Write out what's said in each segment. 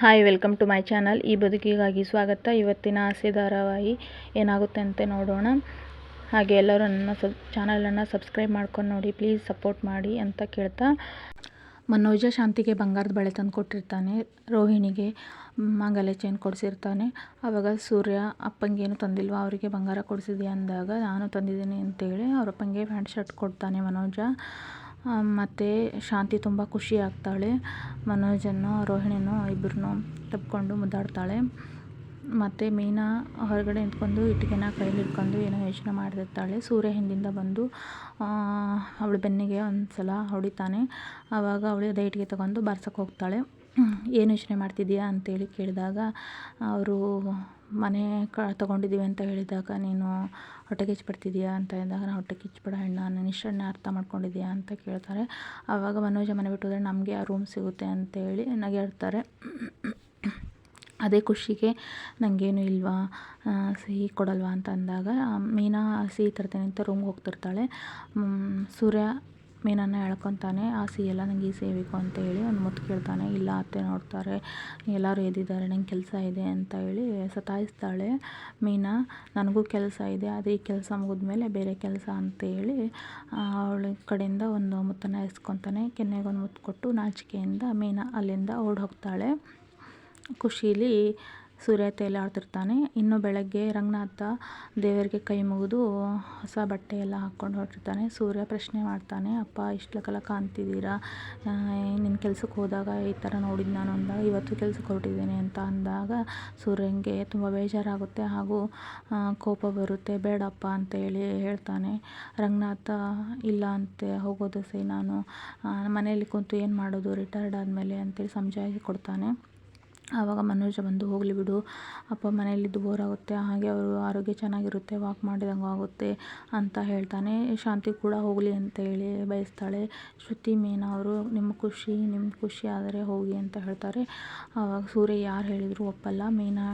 Hi welcome to my channel ಈ ಬದುಕಿಗಾಗಿ ಸ್ವಾಗತ. ಇವತ್ತಿನ ಆಸೆ ಧಾರಾವಾಹಿ ಏನಾಗುತ್ತೆ ಅಂತ ನೋಡೋಣ. ಹಾಗೆ ಎಲ್ಲರೂ ನನ್ನ ಸಬ್ ಚಾನಲನ್ನು ಸಬ್ಸ್ಕ್ರೈಬ್ ಮಾಡ್ಕೊಂಡು ನೋಡಿ ಪ್ಲೀಸ್ ಸಪೋರ್ಟ್ ಮಾಡಿ ಅಂತ ಕೇಳ್ತಾ. ಮನೋಜ ಶಾಂತಿಗೆ ಬಂಗಾರದ ಬಳೆ ತಂದು ಕೊಟ್ಟಿರ್ತಾನೆ. ರೋಹಿಣಿಗೆ ಮಾಂಗಲ್ಯ ಚೈನ್ ಕೊಡಿಸಿರ್ತಾನೆ. ಆವಾಗ ಸೂರ್ಯ ಅಪ್ಪಂಗೇನು ತಂದಿಲ್ವ? ಅವರಿಗೆ ಬಂಗಾರ ಕೊಡಿಸಿದ್ಯಾ? ಅಂದಾಗ, ನಾನು ತಂದಿದ್ದೀನಿ ಅಂತೇಳಿ ಅವ್ರ ಅಪ್ಪಂಗೆ ಪ್ಯಾಂಟ್ ಶರ್ಟ್ ಕೊಡ್ತಾನೆ ಮನೋಜ. ಮತ್ತು ಶಾಂತಿ ತುಂಬ ಖುಷಿ ಆಗ್ತಾಳೆ. ಮನೋಜನ್ನು ರೋಹಿಣಿನೂ ಇಬ್ಬರನ್ನೂ ತಬ್ಬಕೊಂಡು ಮುದ್ದಾಡ್ತಾಳೆ. ಮತ್ತು ಮೀನಾ ಹೊರಗಡೆ ನಿಂತ್ಕೊಂಡು ಇಟ್ಟಿಗೆನ ಕೈಯಲ್ಲಿ ಹಿಡ್ಕೊಂಡು ಏನೋ ಯೋಚನೆ ಮಾಡ್ತಿರ್ತಾಳೆ. ಸೂರ್ಯ ಹಿಂದಿಂದ ಬಂದು ಅವಳ ಬೆನ್ನಿಗೆ ಒಂದು ಸಲ ಹೊಡಿತಾನೆ. ಆವಾಗ ಅವಳು ಅದೇ ಇಟ್ಟಿಗೆ ತಗೊಂಡು ಬಾರ್ಸಕ್ಕೆ ಹೋಗ್ತಾಳೆ. ಏನು ಯೋಚನೆ ಮಾಡ್ತಿದ್ದೀಯಾ? ಅಂತೇಳಿ ಕೇಳಿದಾಗ, ಅವರು ಮನೆ ಕ ತೊಗೊಂಡಿದ್ದೀವಿ ಅಂತ ಹೇಳಿದಾಗ ನೀನು ಹೊಟ್ಟೆ ಕಿಚ್ಚು ಪಡ್ತಿದ್ದೀಯಾ ಅಂತ ಹೇಳಿದಾಗ ನಾನು ಹೊಟ್ಟೆ ಕಿಚ್ಚು ಪಡೋ ಹೆಣ್ಣು ಅರ್ಥ ಮಾಡ್ಕೊಂಡಿದ್ದೀಯಾ ಅಂತ ಕೇಳ್ತಾರೆ. ಆವಾಗ ಮನೋಜ ಮನೆ ಬಿಟ್ಟು ಹೋದರೆ ನಮಗೆ ಆ ರೂಮ್ ಸಿಗುತ್ತೆ ಅಂತೇಳಿ ನಗಾಡ್ತಾರೆ ಅದೇ ಖುಷಿಗೆ ನನಗೇನು ಇಲ್ವಾ ಸಿಹಿ ಕೊಡಲ್ವಾ ಅಂತ ಅಂದಾಗ, ಮೀನಾ ಸಿಹಿ ತರ್ತೀನಿ ಅಂತ ರೂಮ್ಗೆ ಹೋಗ್ತಿರ್ತಾಳೆ. ಸೂರ್ಯ ಮೀನನ್ನು ಎಳ್ಕೊತಾನೆ, ಆ ಸಿಹಿ ಎಲ್ಲ ನನಗೆ ಈ ಸಿಹಿ ಬೇಕು ಅಂತ ಹೇಳಿ ಒಂದು ಮುತ್ತು ಕೇಳ್ತಾನೆ. ಇಲ್ಲ, ಅತ್ತೆ ನೋಡ್ತಾರೆ, ಎಲ್ಲರೂ ಎದ್ದಿದ್ದಾರೆ, ನಂಗೆ ಕೆಲಸ ಇದೆ ಅಂತ ಹೇಳಿ ಸತಾಯಿಸ್ತಾಳೆ ಮೀನಾ. ನನಗೂ ಕೆಲಸ ಇದೆ ಅದೇ ಈ ಕೆಲಸ ಮುಗಿದ್ಮೇಲೆ ಬೇರೆ ಕೆಲಸ ಅಂತ ಹೇಳಿ ಅವಳ ಕಡೆಯಿಂದ ಒಂದು ಮುತ್ತನ್ನು ಎಸ್ಕೊತಾನೆ. ಕೆನ್ನೆಗೊಂದು ಮುತ್ತು ಕೊಟ್ಟು ನಾಚಿಕೆಯಿಂದ ಮೀನ ಅಲ್ಲಿಂದ ಓಡಿ ಹೋಗ್ತಾಳೆ ಖುಷೀಲಿ ಸೂರ್ಯ ತೇಲಿ ಆಡ್ತಿರ್ತಾನೆ. ಇನ್ನು ಬೆಳಗ್ಗೆ ರಂಗನಾಥ ದೇವರಿಗೆ ಕೈ ಮುಗಿದು ಹೊಸ ಬಟ್ಟೆ ಎಲ್ಲ ಹಾಕ್ಕೊಂಡು ಹೊರಟಿರ್ತಾನೆ. ಸೂರ್ಯ ಪ್ರಶ್ನೆ ಮಾಡ್ತಾನೆ, ಅಪ್ಪ, ಇಷ್ಟು ಕಾಲ ಕಾಣ್ತಿದ್ದೀರಾ ನಿನ್ನ ಕೆಲ್ಸಕ್ಕೆ ಹೋದಾಗ ಈ ಥರ ನೋಡಿದ್ದು ನಾನು ಅಂದಾಗ, ಇವತ್ತು ಕೆಲ್ಸಕ್ಕೆ ಹೊರಟಿದ್ದೀನಿ ಅಂತ ಅಂದಾಗ ಸೂರ್ಯನಿಗೆ ತುಂಬ ಬೇಜಾರಾಗುತ್ತೆ. ಹಾಗೂ ಕೋಪ ಬರುತ್ತೆ. ಬೇಡಪ್ಪ ಅಂತ ಹೇಳಿ ಹೇಳ್ತಾನೆ. ರಂಗನಾಥ, ಇಲ್ಲ ಅಂತೆ, ಹೋಗೋದು ಸೈ ನಾನು ಮನೆಯಲ್ಲಿ ಕುಂತು ಏನು ಮಾಡೋದು? ರಿಟೈರ್ಡ್ ಆದಮೇಲೆ ಅಂತೇಳಿ ಸಮಜಾಯಿಷಿ ಕೊಡ್ತಾನೆ. ಆವಾಗ ಮನೋಜ ಬಂದು ಹೋಗಲಿ ಬಿಡು, ಅಪ್ಪ ಮನೆಯಲ್ಲಿದ್ದು ಬೋರ್ ಆಗುತ್ತೆ ಹಾಗೆ ಅವರು ಆರೋಗ್ಯ ಚೆನ್ನಾಗಿರುತ್ತೆ ವಾಕ್ ಮಾಡಿದಂಗೆ ಆಗುತ್ತೆ ಅಂತ ಹೇಳ್ತಾನೆ. ಶಾಂತಿ ಕೂಡ ಹೋಗಲಿ ಅಂತ ಹೇಳಿ ಬಯಸ್ತಾಳೆ. ಶ್ರುತಿ, ಮೀನಾ ಅವರು, ನಿಮ್ಮ ಖುಷಿ ನಿಮ್ಮ ಖುಷಿ ಆದರೆ ಹೋಗಿ ಅಂತ ಹೇಳ್ತಾರೆ. ಆವಾಗ ಸೂರ್ಯ ಯಾರು ಹೇಳಿದರೂ ಒಪ್ಪಲ್ಲ. ಮೀನಾ,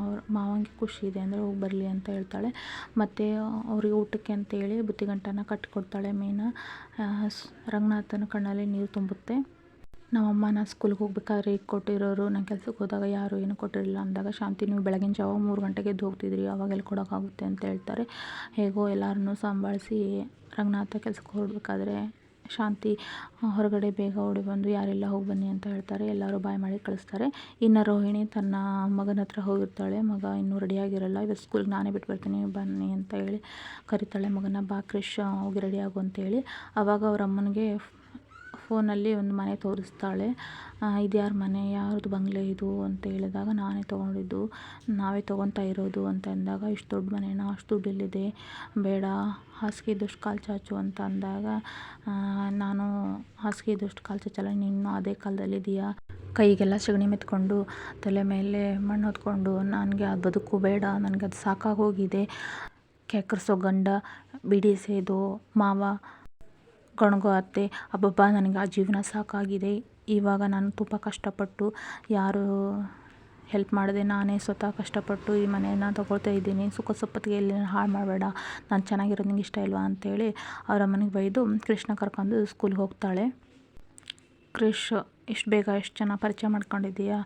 ಅವ್ರ ಮಾವಂಗೆ ಖುಷಿ ಇದೆ ಅಂದರೆ ಹೋಗಿ ಬರಲಿ ಅಂತ ಹೇಳ್ತಾಳೆ. ಮತ್ತು ಅವ್ರಿಗೆ ಊಟಕ್ಕೆ ಅಂತೇಳಿ ಬುತ್ತಿಗಂಟನ್ನು ಕಟ್ಟಿಕೊಡ್ತಾಳೆ ಮೀನಾ. ರಂಗನಾಥನ ಕಣ್ಣಲ್ಲಿ ನೀರು ತುಂಬುತ್ತೆ. ನಮ್ಮಮ್ಮ ನಾ ಸ್ಕೂಲ್ಗೆ ಹೋಗ್ಬೇಕಾದ್ರೆ ಈಗ ಕೊಟ್ಟಿರೋರು, ನಾನು ಕೆಲ್ಸಕ್ಕೆ ಹೋದಾಗ ಯಾರು ಏನೂ ಕೊಟ್ಟಿರಲಿಲ್ಲ ಅಂದಾಗ, ಶಾಂತಿ, ನೀವು ಬೆಳಗಿನ ಜಾವ ಮೂರು ಗಂಟೆಗೆ ಹೋಗ್ತಿದ್ರಿ, ಅವಾಗೆಲ್ಲ ಕೊಡೋಕ್ಕಾಗುತ್ತೆ ಅಂತ ಹೇಳ್ತಾರೆ. ಹೇಗೋ ಎಲ್ಲರನ್ನೂ ಸಂಭಾಳಿಸಿ ರಂಗನಾಥ ಕೆಲ್ಸಕ್ಕೆ ಹೊರಡ್ಬೇಕಾದ್ರೆ ಶಾಂತಿ ಹೊರಗಡೆ ಬೇಗ ಓಡಿ ಬಂದು, ಯಾರೆಲ್ಲ ಹೋಗಿ ಬನ್ನಿ ಅಂತ ಹೇಳ್ತಾರೆ. ಎಲ್ಲರೂ ಬಾಯ್ ಮಾಡಿ ಕಳಿಸ್ತಾರೆ. ಇನ್ನು ರೋಹಿಣಿ ತನ್ನ ಮಗನ ಹತ್ರ ಹೋಗಿರ್ತಾಳೆ. ಮಗ ಇನ್ನೂ ರೆಡಿಯಾಗಿರಲ್ಲ ಇವತ್ತು ಸ್ಕೂಲ್ಗೆ ನಾನೇ ಬಿಟ್ಟು ಬರ್ತೀನಿ, ಬನ್ನಿ ಅಂತ ಹೇಳಿ ಕರಿತಾಳೆ ಮಗನ ಬಾ ಕ್ರಿಶ್ ಹೋಗಿ ರೆಡಿ ಅಂತೇಳಿ ಆವಾಗ ಅವರ ಅಮ್ಮನಿಗೆ ಫೋನಲ್ಲಿ ಒಂದು ಮನೆ ತೋರಿಸ್ತಾಳೆ. ಇದು ಯಾರ ಮನೆ? ಯಾರದ್ದು ಬಂಗಲೆ ಇದು ಅಂತ ಹೇಳಿದಾಗ, ನಾನೇ ತೊಗೊಂಡಿದ್ದು. ನಾವೇ ತೊಗೊತಾ ಇರೋದು ಅಂತ ಅಂದಾಗ, ಇಷ್ಟು ದೊಡ್ಡ ಮನೆನಾ? ಅಷ್ಟು ದುಡ್ಡು ಎಲ್ಲಿದೆ? ಬೇಡ. ಹಾಸಿಗೆ ಇದ್ದಷ್ಟು ಕಾಲು ಚಾಚು ಅಂತ ಅಂದಾಗ ನಾನು ಹಾಸಿಗೆ ಇದ್ದಷ್ಟು ಕಾಲು ಚಾಚಲ್ಲ, ನೀನು ಅದೇ ಕಾಲದಲ್ಲಿದ್ದೀಯಾ ಕೈಗೆಲ್ಲ ಸಗಣಿ ಮೆತ್ಕೊಂಡು, ತಲೆ ಮೇಲೆ ಮಣ್ಣು ಹೊತ್ಕೊಂಡು, ನನಗೆ ಅದು ಬದುಕು ಬೇಡ, ನನಗೆ ಅದು ಸಾಕಾಗೋಗಿದೆ. ಕೆಕ್ಕರಿಸೋ ಗಂಡ ಬಿಡಿ ಸೇದೋ ಮಾವ ಗೊಣಗೋ ಅತ್ತೆ, ಅಬ್ಬಬ್ಬಾ, ನನಗೆ ಆ ಜೀವನ ಸಾಕಾಗಿದೆ. ಇವಾಗ ನಾನು ತುಂಬ ಕಷ್ಟಪಟ್ಟು ಯಾರು ಹೆಲ್ಪ್ ಮಾಡದೆ ನಾನೇ ಸ್ವತಃ ಕಷ್ಟಪಟ್ಟು ಈ ಮನೆಯನ್ನು ತೊಗೊಳ್ತಾ ಇದ್ದೀನಿ. ಸುಖ ಸಪ್ಪತ್ತಿಗೆ ಎಲ್ಲಿ ಹಾಳು ಮಾಡಬೇಡ. ನಾನು ಚೆನ್ನಾಗಿರೋದು ನಿಂಗೆ ಇಷ್ಟ ಇಲ್ವಾ? ಅಂತೇಳಿ ಅವರ ಮನೆಗೆ ಬೈದು ಕೃಷ್ಣ ಕರ್ಕೊಂಡು ಸ್ಕೂಲ್ಗೆ ಹೋಗ್ತಾಳೆ. ಕ್ರಿಶ್ ಇಷ್ಟು ಬೇಗ ಎಷ್ಟು ಚೆನ್ನಾಗಿ ಪರಿಚಯ ಮಾಡ್ಕೊಂಡಿದ್ದೀಯಾ?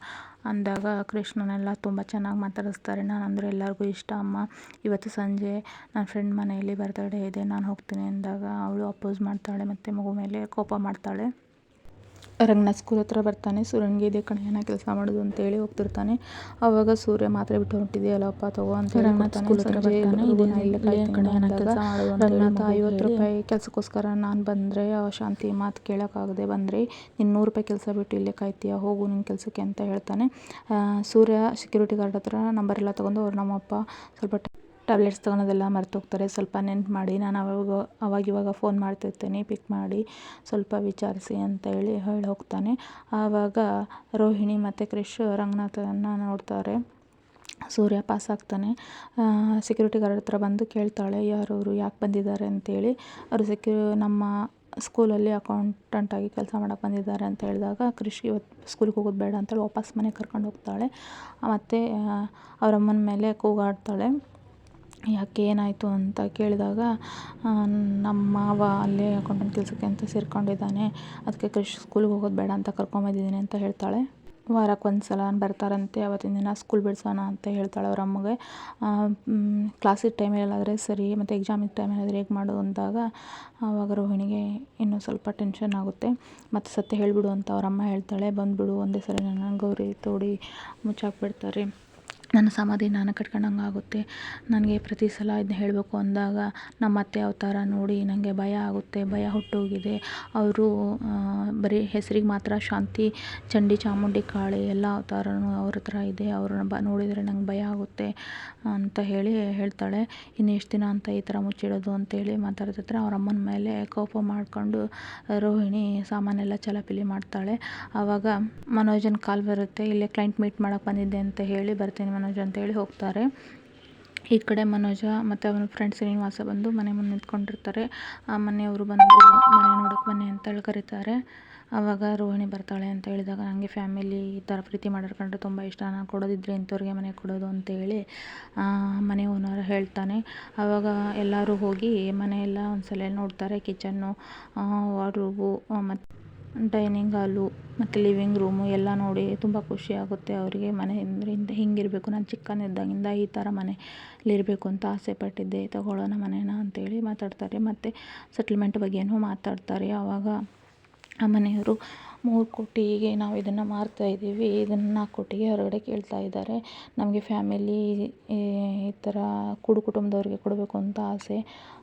ಅಂದಾಗ ಕೃಷ್ಣನೆಲ್ಲ ತುಂಬ ಚೆನ್ನಾಗಿ ಮಾತಾಡಿಸ್ತಾರೆ. ನಾನು ಅಂದರೆ ಎಲ್ಲರಿಗೂ ಇಷ್ಟ. ಅಮ್ಮ, ಇವತ್ತು ಸಂಜೆ ನನ್ನ ಫ್ರೆಂಡ್ ಮನೆಯಲ್ಲಿ ಬರ್ತಡೇ ಇದೆ. ನಾನು ಹೋಗ್ತೀನಿ ಅಂದಾಗ ಅವಳು ಅಪೋಸ್ ಮಾಡ್ತಾಳೆ, ಮತ್ತು ಮಗು ಮೇಲೆ ಕೋಪ ಮಾಡ್ತಾಳೆ. ರಂಗನಾಥ್ ಸ್ಕೂಲ್ ಹತ್ರ ಬರ್ತಾನೆ. ಸೂರ್ಯನಿಗೆ ಇದೇ ಕಣೆ ಕೆಲಸ ಮಾಡೋದು ಅಂತೇಳಿ ಹೋಗ್ತಿರ್ತಾನೆ. ಅವಾಗ ಸೂರ್ಯ ಮಾತ್ರೆ ಬಿಟ್ಟು ಹೊಂಟಿದೆಯಲ್ಲಪ್ಪ ತಗೋ ಅಂತ ರಂಗನಾಥ ಸ್ಕೂಲ್ ಹತ್ರ ಬರ್ತಾನೆ. ಇದನ್ನ ಇಲ್ಲೇ ಕೆಲಸ ರಂಗನಾಥ ಐವತ್ತು ರೂಪಾಯಿ ಕೆಲಸಕ್ಕೋಸ್ಕರ ನಾನು ಬಂದರೆ ಶಾಂತಿ ಮಾತು ಕೇಳೋಕ್ಕಾಗದೆ ಬಂದರೆ ನೀನು ನೂರು ರೂಪಾಯಿ ಕೆಲಸ ಬಿಟ್ಟು ಇಲ್ಲೇ ಕಾಯ್ತೀಯ ಹೋಗು ನಿನ್ನ ಕೆಲಸಕ್ಕೆ ಅಂತ ಹೇಳ್ತಾನೆ. ಸೂರ್ಯ ಸೆಕ್ಯೂರಿಟಿ ಗಾರ್ಡ್ ಹತ್ರ ನಂಬರ್ ಎಲ್ಲ ತಗೊಂಡು ಅವ್ರು ನಮ್ಮಪ್ಪ ಸ್ವಲ್ಪ ಟ್ಯಾಬ್ಲೆಟ್ಸ್ ತೊಗೊಳೋದೆಲ್ಲ ಮರ್ತೋಗ್ತಾರೆ. ಸ್ವಲ್ಪ ನೆನ್ಪು ಮಾಡಿ, ನಾನು ಅವಾಗ, ಅವಾಗಿವಾಗ ಫೋನ್ ಮಾಡ್ತಿರ್ತೀನಿ, ಪಿಕ್ ಮಾಡಿ, ಸ್ವಲ್ಪ ವಿಚಾರಿಸಿ ಅಂತ ಹೇಳಿ ಹೇಳಿ ಹೋಗ್ತಾನೆ. ಆವಾಗ ರೋಹಿಣಿ ಮತ್ತು ಕ್ರಿಶ್ ರಂಗನಾಥನ ನೋಡ್ತಾರೆ. ಸೂರ್ಯ ಪಾಸ್ ಆಗ್ತಾನೆ. ಸೆಕ್ಯೂರಿಟಿ ಗಾರ್ಡ್ ಹತ್ರ ಬಂದು ಕೇಳ್ತಾಳೆ ಯಾರವರು ಯಾಕೆ ಬಂದಿದ್ದಾರೆ ಅಂತೇಳಿ ಅವರು ಸೆಕ್ಯೂ ನಮ್ಮ ಸ್ಕೂಲಲ್ಲಿ ಅಕೌಂಟೆಂಟಾಗಿ ಕೆಲಸ ಮಾಡೋಕೆ ಬಂದಿದ್ದಾರೆ ಅಂತ ಹೇಳಿದಾಗ ಕೃಷಿ ಇವತ್ತು ಸ್ಕೂಲಿಗೆ ಹೋಗೋದು ಬೇಡ ಅಂತೇಳಿ ವಾಪಸ್ ಮನೆಗೆ ಕರ್ಕೊಂಡು ಹೋಗ್ತಾಳೆ. ಮತ್ತು ಅವರಮ್ಮನ ಮೇಲೆ ಕೂಗಾಡ್ತಾಳೆ. ಯಾಕೆ ಏನಾಯಿತು ಅಂತ ಕೇಳಿದಾಗ ನಮ್ಮ ಮಾವ ಅಲ್ಲೇ ಅಕೌಂಟೆಂಟ್ ಕೆಲಸಕ್ಕೆ ಅಂತ ಸೇರಿಕೊಂಡಿದ್ದಾನೆ. ಅದಕ್ಕೆ ಕ್ರಿಶ್ ಸ್ಕೂಲ್ಗೆ ಹೋಗೋದು ಬೇಡ ಅಂತ ಕರ್ಕೊಂಬಂದಿದ್ದೀನಿ ಅಂತ ಹೇಳ್ತಾಳೆ. ವಾರಕ್ಕೆ ಒಂದು ಸಲ ಬರ್ತಾರಂತೆ, ಅವತ್ತಿನ ದಿನ ಸ್ಕೂಲ್ ಬಿಡಿಸೋಣ ಅಂತ ಹೇಳ್ತಾಳೆ ಅವ್ರ ಅಮ್ಮಗೆ. ಕ್ಲಾಸಿಗೆ ಟೈಮಲ್ಲಾದರೆ ಸರಿ, ಮತ್ತು ಎಕ್ಸಾಮಿನ ಟೈಮಲ್ಲಾದರೆ ಹೇಗೆ ಮಾಡು ಅಂದಾಗ, ಆವಾಗ ರೋಹಿಣಿಗೆ ಇನ್ನೂ ಸ್ವಲ್ಪ ಟೆನ್ಷನ್ ಆಗುತ್ತೆ. ಮತ್ತು ಸತ್ಯ ಹೇಳಿಬಿಡು ಅಂತ ಅವ್ರ ಅಮ್ಮ ಹೇಳ್ತಾಳೆ, ಬಂದುಬಿಡು, ಒಂದೇ ಸಲ ನನ್ನ ಗೌರಿ ತೋಡಿ ಮುಚ್ಚಾಕ್ಬಿಡ್ತಾರೆ. ನನ್ನ ಸಮಾಧಿ ನಾನು ಕಟ್ಕೊಂಡಂಗೆ ಆಗುತ್ತೆ. ನನಗೆ ಪ್ರತಿ ಸಲ ಇದನ್ನ ಹೇಳಬೇಕು ಅಂದಾಗ ನಮ್ಮ ಅತ್ತೆ ಅವತಾರ ನೋಡಿ ನನಗೆ ಭಯ ಆಗುತ್ತೆ, ಭಯ ಹುಟ್ಟೋಗಿದೆ. ಅವರು ಬರೀ ಹೆಸರಿಗೆ ಮಾತ್ರ ಶಾಂತಿ, ಚಂಡಿ, ಚಾಮುಂಡಿ, ಕಾಳಿ ಎಲ್ಲ ಅವತಾರನೂ ಅವ್ರ ಹತ್ರ ಇದೆ. ಅವ್ರನ್ನ ಬ, ನೋಡಿದರೆ ನಂಗೆ ಭಯ ಆಗುತ್ತೆ ಅಂತ ಹೇಳಿ ಹೇಳ್ತಾಳೆ. ಇನ್ನು ಎಷ್ಟು ದಿನ ಅಂತ ಈ ಥರ ಮುಚ್ಚಿಡೋದು ಅಂತೇಳಿ ಮಾತಾಡ್ತಿದ್ರೆ ಅವ್ರ ಅಮ್ಮನ ಮೇಲೆ ಕೋಪ ಮಾಡಿಕೊಂಡು ರೋಹಿಣಿ ಸಾಮಾನೆಲ್ಲ ಚಲಪಿಲಿ ಮಾಡ್ತಾಳೆ. ಆವಾಗ ಮನೋಜನ ಕಾಲ್ ಬರುತ್ತೆ, ಇಲ್ಲೇ ಕ್ಲೈಂಟ್ ಮೀಟ್ ಮಾಡೋಕೆ ಬಂದಿದ್ದೆ ಅಂತ ಹೇಳಿ ಬರ್ತೀನಿ ಮನೋಜ್ ಅಂತೇಳಿ ಹೋಗ್ತಾರೆ. ಈ ಕಡೆ ಮನೋಜ ಮತ್ತು ಅವನ ಫ್ರೆಂಡ್ ಶ್ರೀನಿವಾಸ ಬಂದು ಮನೆ ಮುಂದೆ ನಿಂತ್ಕೊಂಡಿರ್ತಾರೆ. ಆ ಮನೆಯವರು ಬಂದು ಮನೆ ನೋಡೋಕೆ ಬನ್ನಿ ಅಂತೇಳಿ ಕರೀತಾರೆ. ಆವಾಗ ರೋಹಿಣಿ ಬರ್ತಾಳೆ ಅಂತ ಹೇಳಿದಾಗ ನನಗೆ ಫ್ಯಾಮಿಲಿ ಈ ಥರ ಪ್ರೀತಿ ಮಾಡೋರು ಕಂಡ್ರೆ ತುಂಬ ಇಷ್ಟ. ನಾನು ಕೊಡೋದಿದ್ರೆ ಇಂಥವ್ರಿಗೆ ಮನೆ ಕೊಡೋದು ಅಂತೇಳಿ ಮನೆ ಓನರ್ ಹೇಳ್ತಾನೆ. ಆವಾಗ ಎಲ್ಲರೂ ಹೋಗಿ ಮನೆಯೆಲ್ಲ ಒಂದು ಸಲ ನೋಡ್ತಾರೆ ಕಿಚನ್ನು ವಾರ್ಡ್ರೂಬು ಮತ್ತು ಡೈನಿಂಗ್ ಹಾಲು ಮತ್ತು ಲಿವಿಂಗ್ ರೂಮು ಎಲ್ಲ ನೋಡಿ ತುಂಬ ಖುಷಿ ಆಗುತ್ತೆ ಅವರಿಗೆ. ಮನೆ ಅಂದರೆ ಹಿಂಗಿರಬೇಕು. ನಾನು ಚಿಕ್ಕವನಿದ್ದಾಗಿಂದ ಈ ಥರ ಮನೆಯಲ್ಲಿರಬೇಕು ಅಂತ ಆಸೆ ಪಟ್ಟಿದ್ದೆ. ತಗೊಳ್ಳೋಣ ಮನೇನ ಅಂತೇಳಿ ಮಾತಾಡ್ತಾರೆ. ಮತ್ತು ಸೆಟ್ಲ್ಮೆಂಟ್ ಬಗ್ಗೆಯೂ ಮಾತಾಡ್ತಾರೆ. ಆವಾಗ ಆ ಮನೆಯವರು ಮೂರು ಕೋಟಿಗೆ ನಾವು ಇದನ್ನು ಮಾರ್ತಾ ಇದ್ದೀವಿ. ಇದನ್ನು ನಾಲ್ಕು ಕೋಟಿಗೆ ಹೊರಗಡೆ ಕೇಳ್ತಾ ಇದ್ದಾರೆ. ನಮಗೆ ಫ್ಯಾಮಿಲಿ ಈ ಥರ ಕೂಡು ಕುಟುಂಬದವ್ರಿಗೆ ಕೊಡಬೇಕು ಅಂತ ಆಸೆ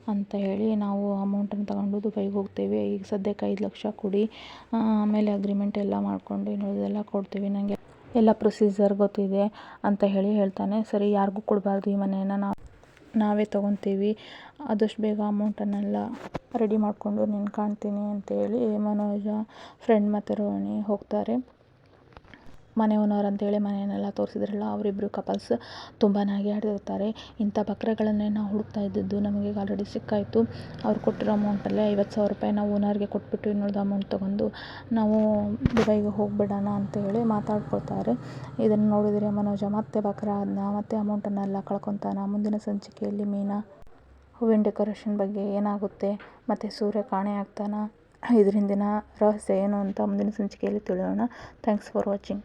ಅಂತ ಹೇಳಿ ನಾವು ಅಮೌಂಟನ್ನು ತಗೊಂಡು ದುಬೈಗೆ ಹೋಗ್ತೇವೆ. ಈಗ ಸದ್ಯಕ್ಕೆ ಐದು ಲಕ್ಷ ಕೊಡಿ. ಆಮೇಲೆ ಅಗ್ರಿಮೆಂಟ್ ಎಲ್ಲ ಮಾಡಿಕೊಂಡು ಇನ್ನುಳಿದೆಲ್ಲ ಕೊಡ್ತೀವಿ. ನನಗೆ ಎಲ್ಲ ಪ್ರೊಸೀಜರ್ ಗೊತ್ತಿದೆ ಅಂತ ಹೇಳಿ ಹೇಳ್ತಾನೆ. ಸರಿ, ಯಾರಿಗೂ ಕೊಡಬಾರ್ದು ಈ ಮನೆಯನ್ನು. ನಾವು ನಾವೇ ತೊಗೊತೀವಿ. ಆದಷ್ಟು ಬೇಗ ಅಮೌಂಟನ್ನೆಲ್ಲ ರೆಡಿ ಮಾಡಿಕೊಂಡು ನಿನ್ನ ಕಾಣ್ತೀನಿ ಅಂತೇಳಿ ಮನೋಜ ಫ್ರೆಂಡ್ ಮತ್ತು ರೋಹಿಣಿ ಹೋಗ್ತಾರೆ. ಮನೆ ಓನರ್ ಅಂತೇಳಿ ಮನೆಯನ್ನೆಲ್ಲ ತೋರಿಸಿದ್ರಲ್ಲ ಅವರಿಬ್ಬರು ಕಪಲ್ಸ್ ತುಂಬಾ ನಗೆಯಾಡ್ತಿರ್ತಾರೆ ಇಂಥ ಬಕ್ರಗಳನ್ನೇ ನಾವು ಹುಡುಕ್ತಾ ಇದ್ದಿದ್ದು ನಮಗೆ ಆಲ್ರೆಡಿ ಸಿಕ್ಕಾಯಿತು. ಅವ್ರು ಕೊಟ್ಟಿರೋ ಅಮೌಂಟಲ್ಲೇ ಐವತ್ತು ಸಾವಿರ ರೂಪಾಯಿ ನಾವು ಓನರ್ಗೆ ಕೊಟ್ಬಿಟ್ಟು ಇನ್ನುಳಿದ ಅಮೌಂಟ್ ತೊಗೊಂಡು ನಾವು ದುಬೈಗೆ ಹೋಗಿಬಿಡೋಣ ಅಂತೇಳಿ ಮಾತಾಡ್ಕೊಳ್ತಾರೆ. ಇದನ್ನು ನೋಡಿದರೆ ಮನೋಜ, ಮತ್ತೆ ಬಕ್ರ ಅದನ್ನ ಮತ್ತೆ ಅಮೌಂಟನ್ನೆಲ್ಲ ಕಳ್ಕೊತಾನ. ಮುಂದಿನ ಸಂಚಿಕೆಯಲ್ಲಿ ಮೀನಾ ಹೂವಿನ ಡೆಕೋರೇಷನ್ ಬಗ್ಗೆ ಏನಾಗುತ್ತೆ, ಮತ್ತು ಸೂರ್ಯ ಕಾಣೆ ಆಗ್ತಾನ ಇದರಿಂದಿನ ರಹಸ್ಯ ಏನು ಅಂತ ಮುಂದಿನ ಸಂಚಿಕೆಯಲ್ಲಿ ತಿಳಿಯೋಣ. Thanks for watching